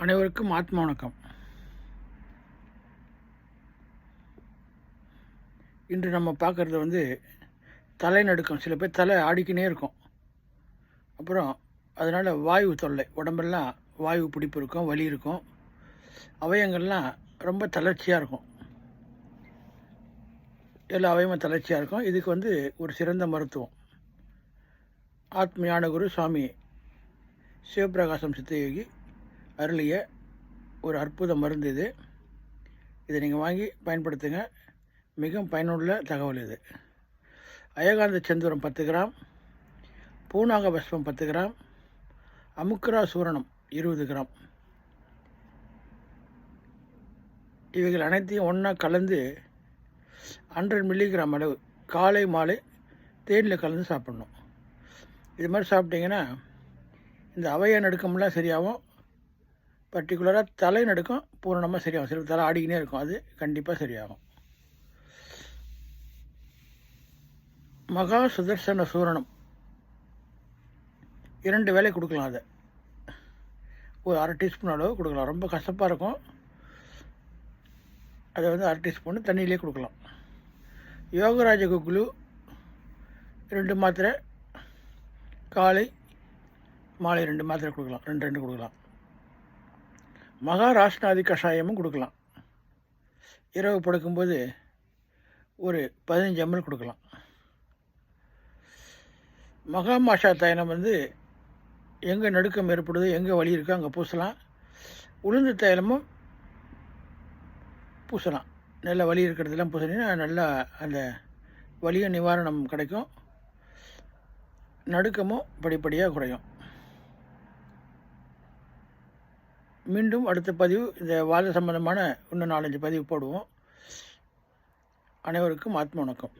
அனைவருக்கும் ஆத்ம வணக்கம். இன்று நம்ம பார்க்குறது வந்து தலை நடுக்கம். சில பேர் தலை ஆடிக்கினே இருக்கும். அப்புறம் அதனால் வாயு தொல்லை. உடம்பெல்லாம் வாயு பிடிப்பு இருக்கும் வலி இருக்கும். அவயங்கள்லாம் ரொம்ப தளர்ச்சியாக இருக்கும். எல்லா அவயமும் தளர்ச்சியாக இருக்கும். இதுக்கு வந்து ஒரு சிறந்த மருத்துவம். ஆத்மியான குரு சுவாமி சிவபிரகாசம் சித்தயோகி அருளிய ஒரு அற்புத மருந்து இது. இதை நீங்கள் வாங்கி பயன்படுத்துங்க. மிகவும் பயனுள்ள தகவல் இது. அயகாந்த செந்தூரம் பத்து கிராம். பூனாக பஸ்மம் பத்து கிராம். அமுக்ரா சூரணம் இருபது கிராம். இவைகள் அனைத்தையும் ஒன்றா கலந்து ஹண்ட்ரட் மில்லிகிராம் அளவு காலை மாலை தேனில் கலந்து சாப்பிட்ணும். இது மாதிரி சாப்பிட்டிங்கன்னா இந்த அவைய நடுக்கம்லாம் சரியாகும். பர்டிகுலராக தலை நடுக்கம் பூரணமாக சரியாகும். சில தலை ஆடிக்கினே இருக்கும். அது கண்டிப்பாக சரியாகும். மகா சுதர்சன சூரணம். இரண்டு வேலை கொடுக்கலாம் அதை. ஒரு அரை டீஸ்பூன் அளவு கொடுக்கலாம். ரொம்ப கசப்பாக இருக்கும். அதை வந்து அரை டீஸ்பூன் தண்ணியிலே கொடுக்கலாம். யோகராஜ குக்குலு ரெண்டு மாத்திரை. காலை மாலை ரெண்டு மாத்திரை கொடுக்கலாம். ரெண்டு ரெண்டு கொடுக்கலாம். மகாராஷ்டிராதி கஷாயமும் கொடுக்கலாம். இரவு படுக்கும்போது ஒரு பதினஞ்சு எம்எல் கொடுக்கலாம். மகாமாஷா தைலம் வந்து எங்கே நடுக்கம் ஏற்படுது எங்கே வலி இருக்கோ அங்கே பூசலாம். உளுந்து தைலமும் பூசலாம். நல்ல வலி இருக்கிறதெல்லாம் பூசினீங்கன்னா நல்லா அந்த வலிய நிவாரணம் கிடைக்கும். நடுக்கமும் படிப்படியாக குறையும். மீண்டும் அடுத்த பதிவு இந்த வாத சம்பந்தமான இன்னும் நாலஞ்சு பதிவு போடுவோம். அனைவருக்கும் ஆத்ம வணக்கம்.